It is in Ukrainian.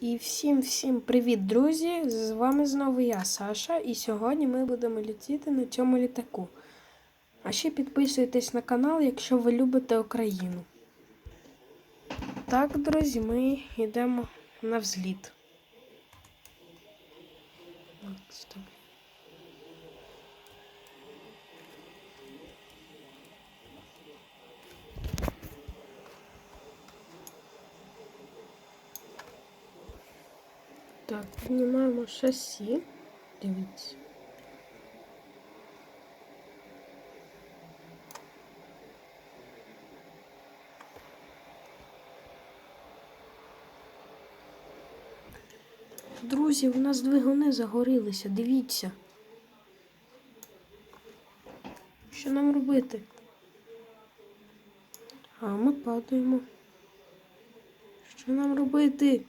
І всім-всім привіт, друзі! З вами знову я, Саша, і сьогодні ми будемо літіти на цьому літаку. А ще підписуйтесь на канал, якщо ви любите Україну. Так, друзі, ми йдемо на взліт. От, Так, піднімаємо шасі. Дивіться. Друзі, у нас двигуни загорілися, дивіться. Що нам робити? А ми падаємо. Що нам робити?